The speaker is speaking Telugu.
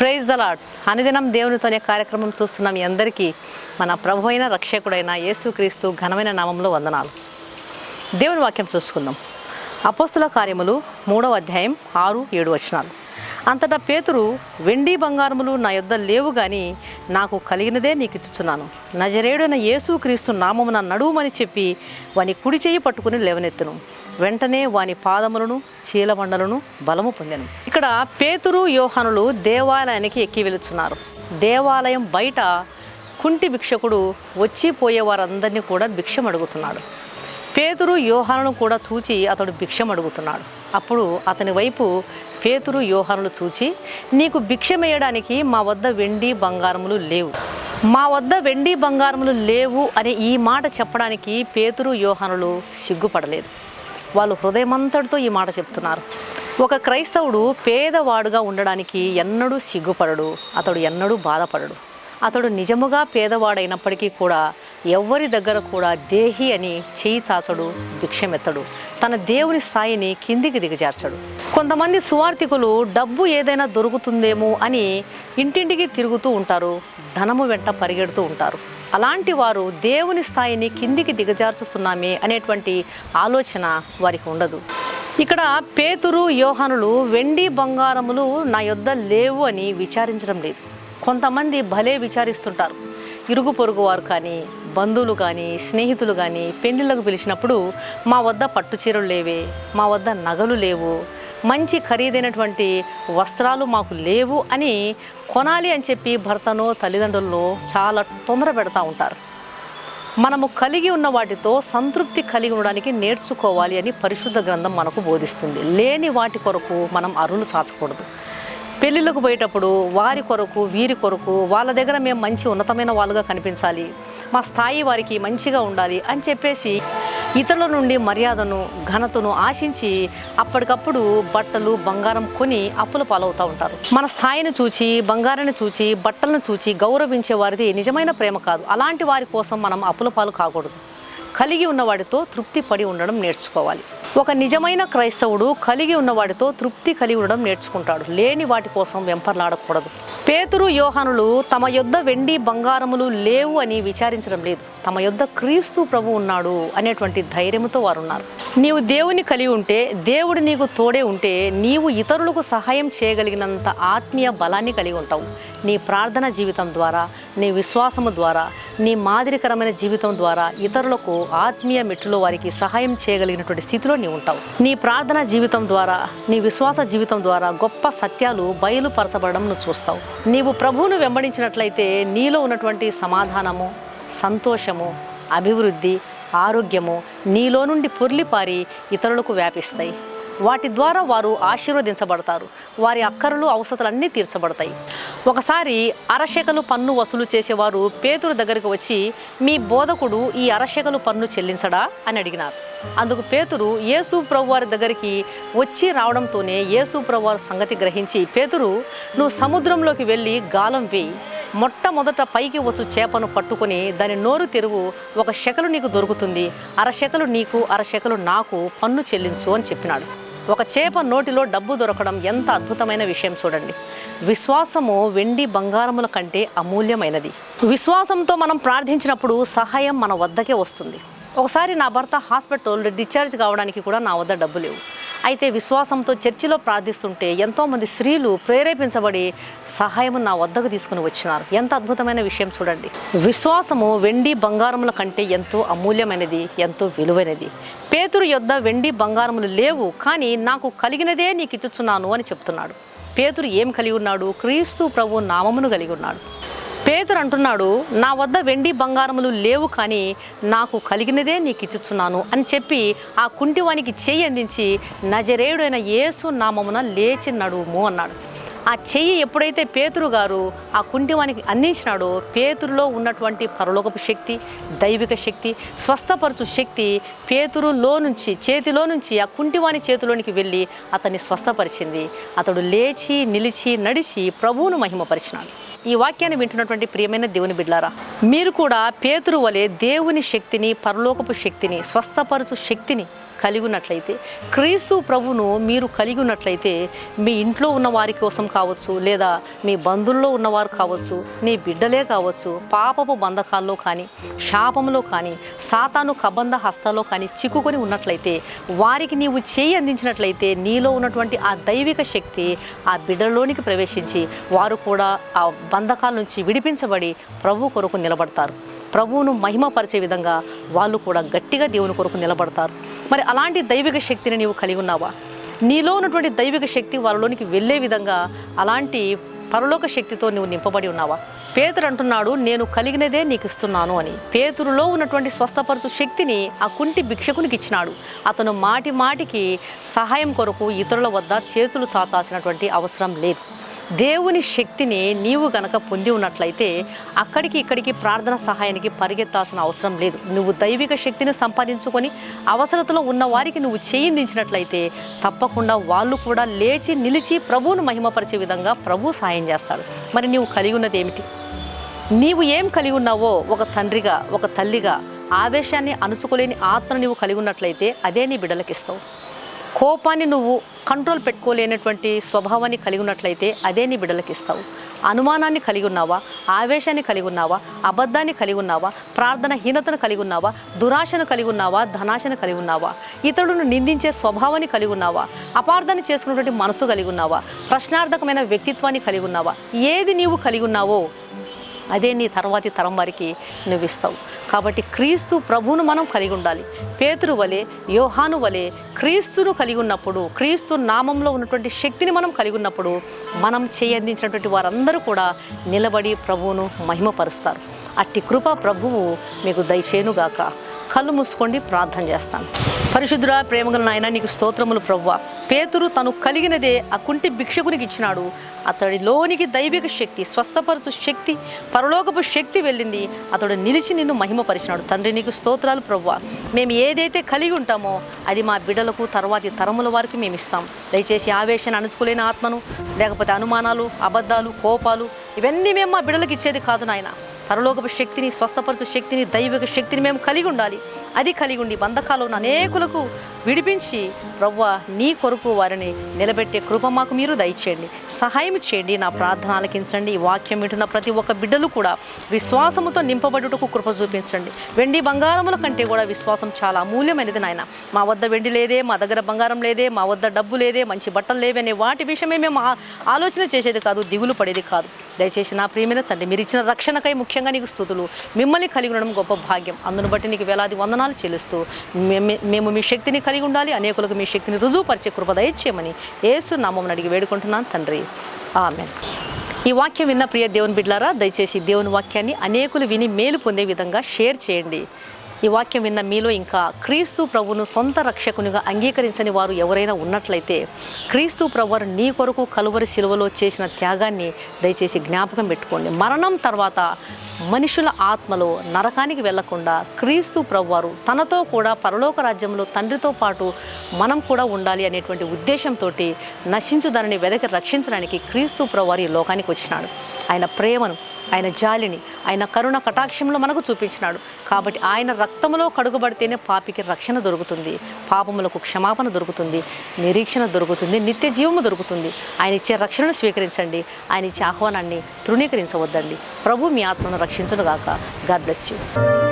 ప్రైజ్ ద లాడ్ అనుదినం దేవునితోనే కార్యక్రమం చూస్తున్నాం మీ అందరికీ. మన ప్రభు అయిన రక్షకుడైన యేసుక్రీస్తు ఘనమైన నామంలో వందనాలు. దేవుని వాక్యం చూసుకుందాం. అపోస్తుల కార్యములు మూడవ అధ్యాయం ఆరు ఏడు వచనాలు. అంతటా పేతురు వెండి బంగారములు నా యొద్ద లేవు గాని నాకు కలిగినదే నీకు ఇచ్చుచున్నాను. నజరేడున యేసుక్రీస్తు నామమున నడువుమని చెప్పి వాని కుడి చేయి పట్టుకుని లేవనెత్తును. వెంటనే వాని పాదములను చీలమండలను బలము పొందాను. ఇక్కడ పేతురు యోహానులు దేవాలయానికి ఎక్కి వెలుచున్నారు దేవాలయం బయట కుంటి భిక్షకుడు వచ్చి పోయే వారందరినీ కూడా భిక్షం అడుగుతున్నాడు పేతురు యోహానును కూడా చూచి అతడు భిక్షం అడుగుతున్నాడు అప్పుడు అతని వైపు పేతురు యోహానులు చూచి నీకు భిక్షమేయడానికి మా వద్ద వెండి బంగారములు లేవు. మా వద్ద వెండి బంగారములు లేవు అనే ఈ మాట చెప్పడానికి పేతురు యోహానులు సిగ్గుపడలేదు. వాళ్ళు హృదయమంతటితో ఈ మాట చెప్తున్నారు. ఒక క్రైస్తవుడు పేదవాడుగా ఉండడానికి ఎన్నడూ సిగ్గుపడడు అతడు ఎన్నడూ బాధపడడు. అతడు నిజముగా పేదవాడైనప్పటికీ కూడా ఎవరి దగ్గర కూడా దేహి అని చేయి చాచడు భిక్షమెత్తడు తన దేవుని స్థాయిని కిందికి దిగజార్చడు. కొంతమంది సువార్థికులు డబ్బు ఏదైనా దొరుకుతుందేమో అని ఇంటింటికి తిరుగుతూ ఉంటారు ధనము వెంట పరిగెడుతూ ఉంటారు. అలాంటి వారు దేవుని స్థాయిని కిందికి దిగజార్చుతున్నామే అనేటువంటి ఆలోచన వారికి ఉండదు. ఇక్కడ పేతురు యోహానులు వెండి బంగారములు నా యొద్ద లేవు అని విచారించడం లేదు. కొంతమంది భలే విచారిస్తుంటారు. ఇరుగు పొరుగు వారు కానీ బంధువులు కానీ స్నేహితులు కానీ పెళ్ళిళ్ళకు పిలిచినప్పుడు మా వద్ద పట్టు చీరలు లేవే మా వద్ద నగలు లేవు మంచి ఖరీదైనటువంటి వస్త్రాలు మాకు లేవు అని కొనాలి అని చెప్పి భర్తను తల్లిదండ్రులను చాలా తొందర పెడతా ఉంటారు. మనము కలిగి ఉన్న వాటితో సంతృప్తి కలిగి ఉండడానికి నేర్చుకోవాలి అని పరిశుద్ధ గ్రంథం మనకు బోధిస్తుంది. లేని వాటి కొరకు మనం అరులు చాచకూడదు. పెళ్ళిళ్ళకు పోయేటప్పుడు వారి కొరకు వీరి కొరకు వాళ్ళ దగ్గర మేము మంచి ఉన్నతమైన వాళ్ళుగా కనిపించాలి. మా స్థాయి వారికి మంచిగా ఉండాలి అని చెప్పేసి ఇతరుల నుండి మర్యాదను ఘనతను ఆశించి అప్పటికప్పుడు బట్టలు బంగారం కొని అప్పుల పాలవుతూ ఉంటారు. మన స్థాయిని చూచి బంగారాన్ని చూచి బట్టలను చూచి గౌరవించే వారిది నిజమైన ప్రేమ కాదు. అలాంటి వారి కోసం మనం అప్పుల పాలు కాకూడదు. కలిగి ఉన్నవాడితో తృప్తి పడి ఉండడం నేర్చుకోవాలి. ఒక నిజమైన క్రైస్తవుడు కలిగి ఉన్న వాడితో తృప్తి కలిగి ఉండడం నేర్చుకుంటాడు. లేని వాటి కోసం వెంపర్లాడకూడదు. పేతురు యోహానులు తమ యొద్ద వెండి బంగారములు లేవు అని విచారించడం లేదు. తమ యొద్ద క్రీస్తు ప్రభు ఉన్నాడు అనేటువంటి ధైర్యంతో వారు ఉన్నారు నీవు దేవుని కలిగి ఉంటే దేవుడు నీకు తోడే ఉంటే నీవు ఇతరులకు సహాయం చేయగలిగినంత ఆత్మీయ బలాన్ని కలిగి ఉంటావు. నీ ప్రార్థన జీవితం ద్వారా నీ విశ్వాసము ద్వారా నీ మాదిరికరమైన జీవితం ద్వారా ఇతరులకు ఆత్మీయ మెట్టులో వారికి సహాయం చేయగలిగినటువంటి స్థితిలో నీవు ఉంటావు. నీ ప్రార్థన జీవితం ద్వారా నీ విశ్వాస జీవితం ద్వారా గొప్ప సత్యాలు బయలుపరచబడడం నువ్వు చూస్తావు. నీవు ప్రభువును వెంబడించినట్లయితే నీలో ఉన్నటువంటి సమాధానము సంతోషము అభివృద్ధి ఆరోగ్యము నీలో నుండి పొర్లిపారి ఇతరులకు వ్యాపిస్తాయి. వాటి ద్వారా వారు ఆశీర్వదించబడతారు. వారి అక్కరలు అవసరాలన్నీ తీర్చబడతాయి. ఒకసారి అరశకలు పన్ను వసూలు చేసేవారు పేతురు దగ్గరికి వచ్చి మీ బోధకుడు ఈ అరశకలు పన్ను చెల్లించడా? అని అడిగినారు. అందుకు పేతురు యేసు ప్రభువారి దగ్గరికి వచ్చి రావడంతోనే యేసు ప్రభువారి సంగతి గ్రహించి పేతురు నువ్వు సముద్రంలోకి వెళ్ళి గాలం వేయి. మొట్టమొదట పైకి వచ్చు చేపను పట్టుకొని దాని నోరు తెరువు ఒక శకలు నీకు దొరుకుతుంది. అరశకలు నీకు అరశకలు నాకు పన్ను చెల్లించు అని చెప్పినాడు. ఒక చేప నోటిలో డబ్బు దొరకడం ఎంత అద్భుతమైన విషయం చూడండి. విశ్వాసము వెండి బంగారముల కంటే అమూల్యమైనది. విశ్వాసంతో మనం ప్రార్థించినప్పుడు సహాయం మన వద్దకే వస్తుంది. ఒకసారి నా భర్త హాస్పిటల్ డిశ్చార్జ్ కావడానికి కూడా నా వద్ద డబ్బు లేవు. అయితే విశ్వాసంతో చర్చిలో ప్రార్థిస్తుంటే ఎంతోమంది స్త్రీలు ప్రేరేపించబడి సహాయం నా వద్దకు తీసుకుని వచ్చినారు. ఎంత అద్భుతమైన విషయం చూడండి. విశ్వాసము వెండి బంగారముల కంటే ఎంతో అమూల్యమైనది ఎంతో విలువైనది. పేతురు యొద్ద వెండి బంగారములు లేవు కానీ నాకు కలిగినదే నీకు ఇచ్చుచున్నాను అని చెప్తున్నాడు. పేతురు ఏం కలిగి ఉన్నాడు? క్రీస్తు ప్రభు నామమును కలిగి ఉన్నాడు. పేతురు అంటున్నాడు నా వద్ద వెండి బంగారములు లేవు కానీ నాకు కలిగినదే నీకు ఇచ్చుచున్నాను అని చెప్పి ఆ కుంటివానికి చెయ్యి అందించి నజరేయుడైన యేసు నామమున లేచి నడుము అన్నాడు. ఆ చెయ్యి ఎప్పుడైతే పేతురు గారు ఆ కుంటివానికి అందించినాడో పేతురులో ఉన్నటువంటి పరలోకపు శక్తి దైవిక శక్తి స్వస్థపరచు శక్తి పేతురులో నుంచి చేతిలో నుంచి ఆ కుంటివాని చేతిలోనికి వెళ్ళి అతన్ని స్వస్థపరిచింది. అతడు లేచి నిలిచి నడిచి ప్రభువును మహిమపరిచినాడు. ఈ వాక్యాన్ని వింటున్నటువంటి ప్రియమైన దేవుని బిడ్లారా మీరు కూడా పేతురు వలె దేవుని శక్తిని పరలోకపు శక్తిని స్వస్థపరచు శక్తిని కలిగి ఉన్నట్లయితే క్రీస్తు ప్రభును మీరు కలిగి ఉన్నట్లయితే మీ ఇంట్లో ఉన్న వారి కోసం కావచ్చు లేదా మీ బంధుల్లో ఉన్నవారు కావచ్చు నీ బిడ్డలే కావచ్చు పాపపు బంధకాల్లో కానీ శాపంలో కానీ సాతాను కబంధ హస్తాలో కానీ చిక్కుకొని ఉన్నట్లయితే వారికి నీవు చేయి అందించినట్లయితే నీలో ఉన్నటువంటి ఆ దైవిక శక్తి ఆ బిడ్డలోనికి ప్రవేశించి వారు కూడా ఆ బంధకాల నుంచి విడిపించబడి ప్రభు కొరకు నిలబడతారు. ప్రభువును మహిమపరిచే విధంగా వాళ్ళు కూడా గట్టిగా దేవుని కొరకు నిలబడతారు. మరి అలాంటి దైవిక శక్తిని నీవు కలిగి ఉన్నావా? నీలో ఉన్నటువంటి దైవిక శక్తి వాళ్ళలోనికి వెళ్ళే విధంగా అలాంటి పరలోక శక్తితో నువ్వు నింపబడి ఉన్నావా? పేతురు అంటున్నాడు నేను కలిగినదే నీకు ఇస్తున్నాను అని. పేతురులో ఉన్నటువంటి స్వస్థపరచు శక్తిని ఆ కుంటి భిక్షకునికి ఇచ్చినాడు. అతను మాటి మాటికి సహాయం కొరకు ఇతరుల వద్ద చేతులు చాచాల్సినటువంటి అవసరం లేదు. దేవుని శక్తిని నీవు గనక పొంది ఉన్నట్లయితే అక్కడికి ఇక్కడికి ప్రార్థన సహాయానికి పరిగెత్తాల్సిన అవసరం లేదు. నువ్వు దైవిక శక్తిని సంపాదించుకొని అవసరతలో ఉన్న వారికి నువ్వు చేయిందించినట్లయితే తప్పకుండా వాళ్ళు కూడా లేచి నిలిచి ప్రభువును మహిమపరిచే విధంగా ప్రభు సాయం చేస్తాడు మరి నీవు కలిగి ఉన్నది ఏమిటి? నీవు ఏం కలిగి ఉన్నావో ఒక తండ్రిగా ఒక తల్లిగా ఆవేశాన్ని అనుసుకోలేని ఆత్మను నీవు కలిగి ఉన్నట్లయితే అదే నీ బిడ్డలకిస్తావు కోపాన్ని నువ్వు కంట్రోల్ పెట్టుకోలేనటువంటి స్వభావాన్ని కలిగి ఉన్నట్లయితే అదే నీ బిడ్డలకు ఇస్తావు అనుమానాన్ని కలిగి ఉన్నావా? ఆవేశాన్ని కలిగి ఉన్నావా? అబద్ధాన్ని కలిగి ఉన్నావా? ప్రార్థన హీనతను కలిగి ఉన్నావా? దురాశను కలిగి ఉన్నావా? ధనాశను కలిగి ఉన్నావా? ఇతరులను నిందించే స్వభావాన్ని కలిగి ఉన్నావా? అపార్థాన్ని చేసుకున్నటువంటి మనసు కలిగి ఉన్నావా? ప్రశ్నార్థకమైన వ్యక్తిత్వాన్ని కలిగి ఉన్నావా? ఏది నీవు కలిగి ఉన్నావో అదే నీ తర్వాతి తరం వారికి నువ్వు ఇస్తావు కాబట్టి క్రీస్తు ప్రభువును మనం కలిగి ఉండాలి. పేతురు వలె యోహాను వలె క్రీస్తును కలిగి ఉన్నప్పుడు క్రీస్తు నామంలో ఉన్నటువంటి శక్తిని మనం కలిగి ఉన్నప్పుడు మనం చేయందించినటువంటి వారందరూ కూడా నిలబడి ప్రభువును మహిమపరుస్తారు. అట్టి కృప ప్రభువు మీకు దయచేనుగాక కళ్ళు మూసుకోండి ప్రార్థన చేస్తాను. పరిశుద్ధురా ప్రేమగల నాయన నీకు స్తోత్రములు ప్రవ్వ. పేతురు తను కలిగినదే ఆ కుంటి భిక్షకునికి ఇచ్చినాడు. అతడిలోనికి దైవిక శక్తి స్వస్థపరచు శక్తి పరలోకపు శక్తి వెళ్ళింది. అతడు నిలిచి నిన్ను మహిమపరిచినాడు. తండ్రి నీకు స్తోత్రాలు ప్రవ్వ. మేము ఏదైతే కలిగి ఉంటామో అది మా బిడ్డలకు తర్వాతి తరముల వారికి మేము ఇస్తాం. దయచేసి ఆవేశాన్ని అణుచుకోలేని ఆత్మను లేకపోతే అనుమానాలు అబద్ధాలు కోపాలు ఇవన్నీ మేము మా బిడ్డలకు ఇచ్చేది కాదు నాయన. పరలోకపు శక్తిని స్వస్థపరచు శక్తిని దైవిక శక్తిని మేము కలిగి ఉండాలి. అది కలిగి ఉండి బంధకాలు ఉన్న అనేకులకు విడిపించి ప్రవ్వ నీ కొరకు వారిని నిలబెట్టే కృప మాకు మీరు దయచేయండి. సహాయం చేయండి. నా ప్రార్థన ఆలకించండి ఈ వాక్యం వింటున్న ప్రతి ఒక్క బిడ్డలు కూడా విశ్వాసముతో నింపబడుటకు కృప చూపించండి. వెండి బంగారముల కంటే కూడా విశ్వాసం చాలా అమూల్యమైనది నాయన. మా వద్ద వెండి లేదే మా దగ్గర బంగారం లేదే మా వద్ద డబ్బు లేదే మంచి బట్టలు లేవనే వాటి విషయమే మేము ఆలోచన చేసేది కాదు దిగులు పడేది కాదు. దయచేసి నా ప్రియమైన తండ్రి మీరు ఇచ్చిన రక్షణకై ముఖ్యంగా నీకు స్థుతులు. మిమ్మల్ని కలిగి ఉండడం గొప్ప భాగ్యం. అందును బట్టి నీకు వేలాది వందనాలు చెల్లిస్తూ మేము మేము మీ శక్తిని కలిగి ఉండాలి అనేకులకు మీ శక్తిని రుజువుపరిచే కృప దయచేయమని యేసు నామం అడిగి వేడుకుంటున్నాను తండ్రి. ఆమె ఈ వాక్యం విన్న ప్రియ దేవుని బిడ్లారా దయచేసి దేవుని వాక్యాన్ని అనేకులు విని మేలు పొందే విధంగా షేర్ చేయండి. ఈ వాక్యం విన్న మీలో ఇంకా క్రీస్తు ప్రభును సొంత రక్షకునిగా అంగీకరించని వారు ఎవరైనా ఉన్నట్లయితే క్రీస్తు ప్రభువారు నీ కొరకు కలువరి శిలువలో చేసిన త్యాగాన్ని దయచేసి జ్ఞాపకం పెట్టుకోండి. మరణం తర్వాత మనుషుల ఆత్మలో నరకానికి వెళ్ళకుండా క్రీస్తు ప్రభువారు తనతో కూడా పరలోక రాజ్యంలో తండ్రితో పాటు మనం కూడా ఉండాలి అనేటువంటి ఉద్దేశంతో నశించు దానిని వెదకి రక్షించడానికి క్రీస్తు ప్రభువారు ఈ లోకానికి వచ్చినాడు. ఆయన ప్రేమను ఆయన జాలిని ఆయన కరుణ కటాక్షంలో మనకు చూపించినాడు. కాబట్టి ఆయన రక్తములో కడుగుబడితేనే పాపికి రక్షణ దొరుకుతుంది. పాపములకు క్షమాపణ దొరుకుతుంది. నిరీక్షణ దొరుకుతుంది. నిత్య జీవము దొరుకుతుంది. ఆయన ఇచ్చే రక్షణను స్వీకరించండి. ఆయన ఇచ్చే ఆహ్వానాన్ని తృణీకరించవద్దండి. ప్రభు మీ ఆత్మను రక్షించునుగాక. God bless you.